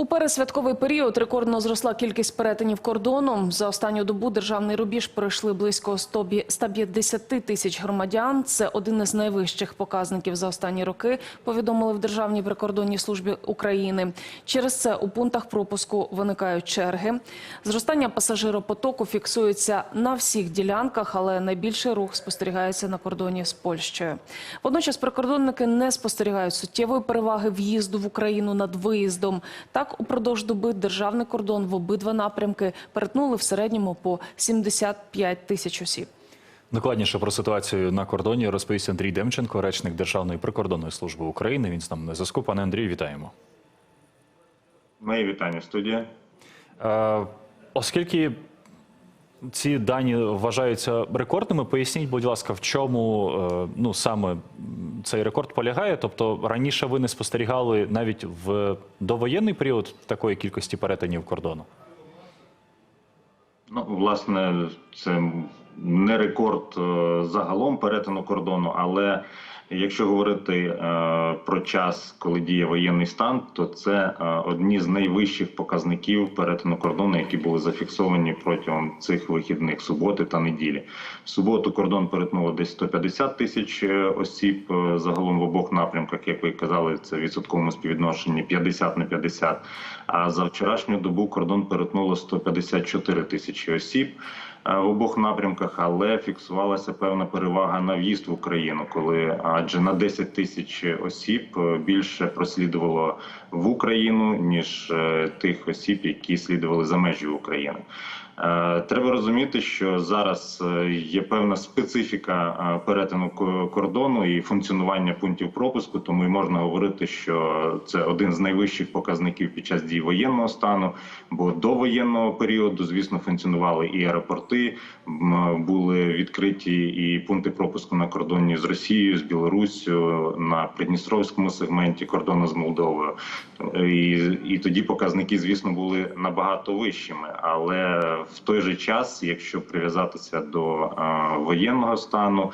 У пересвятковий період рекордно зросла кількість перетинів кордону. За останню добу державний рубіж пройшли близько 100 бі- 150 тисяч громадян. Це один із найвищих показників за останні роки. Повідомили в Державній прикордонній службі України. Через це у пунктах пропуску виникають черги. Зростання пасажиропотоку фіксується на всіх ділянках, але найбільший рух спостерігається на кордоні з Польщею. Водночас прикордонники не спостерігають суттєвої переваги в'їзду в Україну над виїздом. Так, упродовж доби державний кордон в обидва напрямки перетнули в середньому по 75 тисяч осіб. Докладніше про ситуацію на кордоні розповість Андрій Демченко, речник Державної прикордонної служби України. Він з нами на зв'язку. Пане Андрію, вітаємо. Мої вітання, студія. Е, оскільки ці дані вважаються рекордними, поясніть, будь ласка, в чому е, ну саме цей рекорд полягає? Тобто раніше ви не спостерігали навіть в довоєнний період такої кількості перетинів кордону? Ну, власне, це не рекорд е, загалом перетину кордону, але якщо говорити е, про час, коли діє воєнний стан, то це е, одні з найвищих показників перетину кордону, які були зафіксовані протягом цих вихідних суботи та неділі. В суботу кордон перетнуло десь 150 тисяч осіб загалом в обох напрямках, як ви казали, це в відсотковому співвідношенні 50 на 50. А за вчорашню добу кордон перетнуло 154 тисячі осіб в обох напрямках, але фіксувалася певна перевага на в'їзд в Україну, коли адже на 10 тисяч осіб е, більше прослідувало в Україну ніж е, тих осіб, які слідували за межі України. Е, Треба розуміти, що зараз е, є певна специфіка е, перетину ко- кордону і функціонування пунктів пропуску, тому і можна говорити, що це один з найвищих показників під час дії воєнного стану. Бо до воєнного періоду, звісно, функціонували і аеропорти, були відкриті і пункти пропуску на кордоні з Росією, з Білоруссю, на Придністровському сегменті кордону з Молдовою. І, і тоді показники, звісно, були набагато вищими. Але в той же час, якщо прив'язатися до воєнного стану,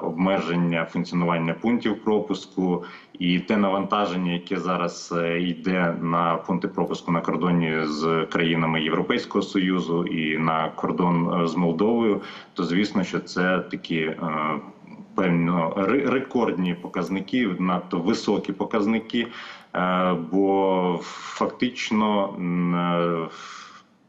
обмеження функціонування пунктів пропуску і те навантаження, яке зараз е, йде на пункти пропуску на кордоні з країнами Європейського союзу і на кордон е, з Молдовою, то звісно, що це такі. е, Певно, ре- рекордні показники, надто високі показники, бо фактично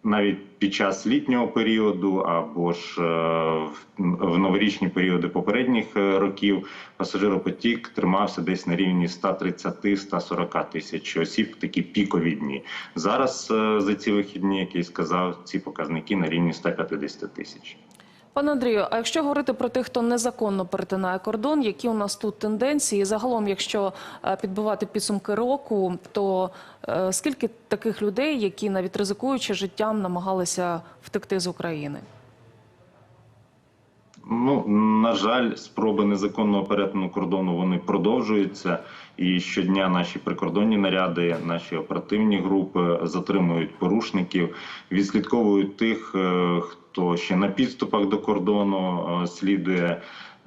навіть під час літнього періоду або ж е, в- новорічні періоди попередніх е, років пасажиропотік тримався десь на рівні 130-140 тисяч осіб, такі пікові дні. Зараз е, за ці вихідні, як я сказав, ці показники на рівні 150 тисяч. Пане Андрію, а якщо говорити про тих, хто незаконно перетинає кордон, які у нас тут тенденції? Загалом, якщо е, підбивати підсумки року, то е, скільки таких людей, які навіть ризикуючи життям, намагалися втекти з України? Ну на жаль, спроби незаконного перетину кордону вони продовжуються, і щодня наші прикордонні наряди, наші оперативні групи затримують порушників, відслідковують тих, е, хто ще на підступах до кордону е, слідує.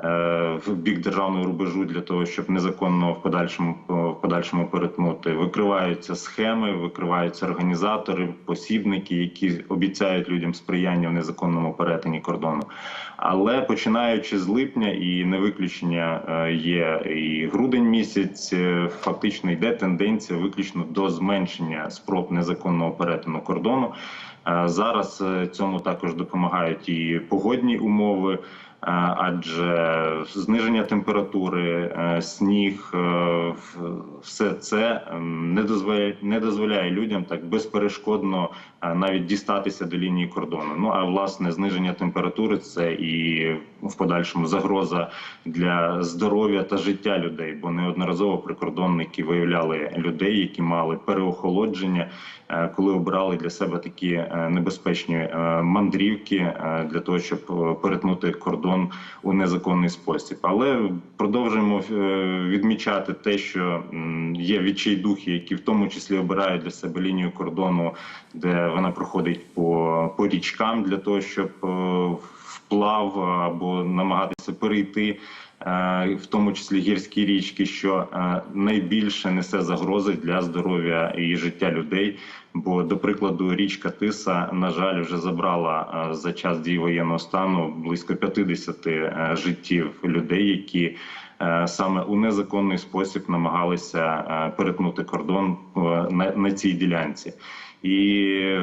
Е, В бік державного рубежу для того, щоб незаконно в подальшому в подальшому перетнути, викриваються схеми, викриваються організатори, посібники, які обіцяють людям сприяння в незаконному перетині кордону. Але починаючи з липня, і не виключення е, є і грудень місяць, е, фактично йде тенденція виключно до зменшення спроб незаконного перетину кордону. Е, Зараз е, цьому також допомагають і погодні умови. Е, Адже зниження температури, е, сніг, е, все це ем, не дозволяє, не дозволяє людям так безперешкодно навіть дістатися до лінії кордону. Ну а власне зниження температури це і в подальшому загроза для здоров'я та життя людей, бо неодноразово прикордонники виявляли людей, які мали переохолодження, коли обирали для себе такі небезпечні мандрівки для того, щоб перетнути кордон у незаконний спосіб. Але продовжуємо е, відмічати те, що є відчайдухи, які в тому числі обирають для себе лінію кордону, де вона проходить по, по річкам, для того, щоб е, в вплав або намагатися перейти, е, в тому числі гірські річки, що е, найбільше несе загрози для здоров'я і життя людей. Бо, до прикладу, річка Тиса, на жаль, вже забрала е, за час дії воєнного стану близько 50 е, життів людей, які е, саме у незаконний спосіб намагалися е, перетнути кордон е, на, цій ділянці. І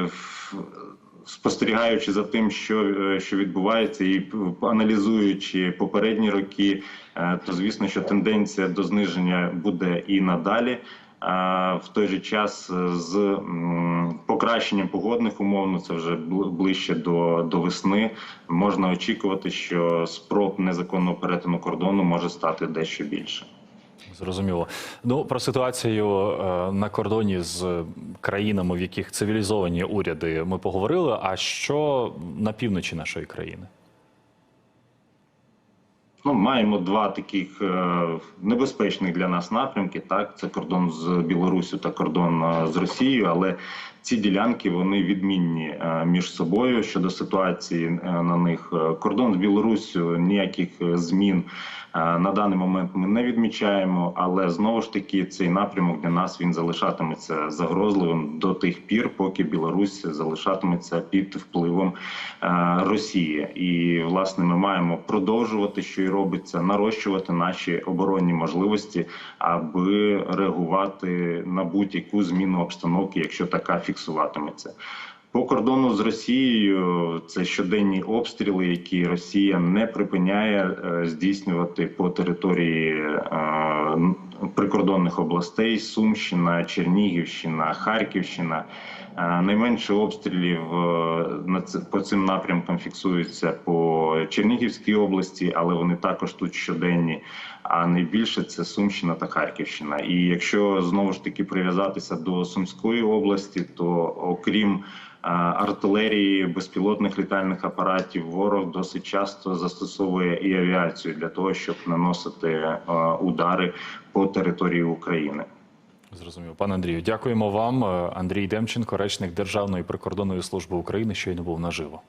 спостерігаючи за тим, що, е, що відбувається, і аналізуючи попередні роки, е, то звісно, що тенденція до зниження буде і надалі. А в той же час е, з покращенням погодних умов, ну це вже ближче до, до весни, можна очікувати, що спроб незаконного перетину кордону може стати дещо більше. Зрозуміло. Ну про ситуацію е, на кордоні з країнами, в яких цивілізовані уряди, ми поговорили. А що на півночі нашої країни? Ну, маємо два таких е, небезпечних для нас напрямки. Так, це кордон з Білоруссю та кордон е, з Росією, але ці ділянки вони відмінні е, між собою щодо ситуації е, на них. Е, Кордон з Білоруссю ніяких змін на даний момент ми не відмічаємо. Але знову ж таки цей напрямок для нас він залишатиметься загрозливим до тих пір, поки Білорусь залишатиметься під впливом Росії. І власне ми маємо продовжувати, що і робиться, нарощувати наші оборонні можливості, аби реагувати на будь-яку зміну обстановки, якщо така фіксуватиметься. По кордону з Росією це щоденні обстріли, які Росія не припиняє е, здійснювати по території е, прикордонних областей: Сумщина, Чернігівщина, Харківщина. Е, Найменше обстрілів е, на по цим напрямкам фіксуються по Чернігівській області, але вони також тут щоденні. А найбільше це Сумщина та Харківщина. І якщо знову ж таки прив'язатися до Сумської області, то окрім артилерії, безпілотних літальних апаратів, ворог досить часто застосовує і авіацію для того, щоб наносити е, удари по території України. Зрозумів, Пане Андрію, дякуємо вам. Е, Андрій Демченко, речник Державної прикордонної служби України, щойно був наживо.